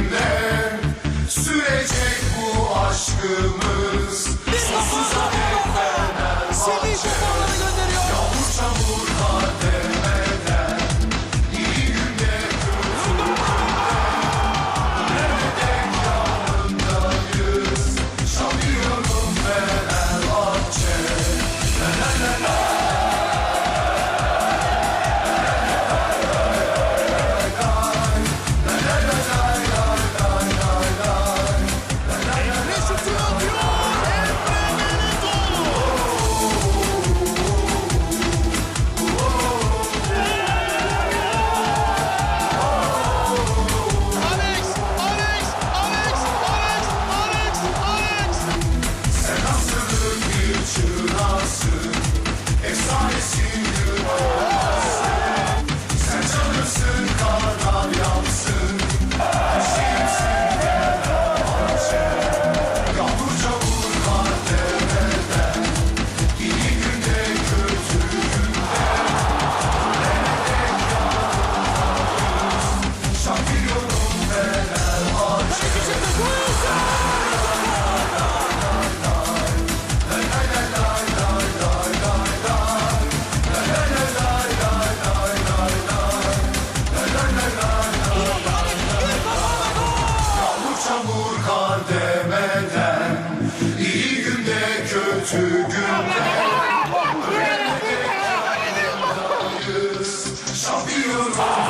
kimler sürecek bu aşkımız? kötü günler. Şampiyonlar.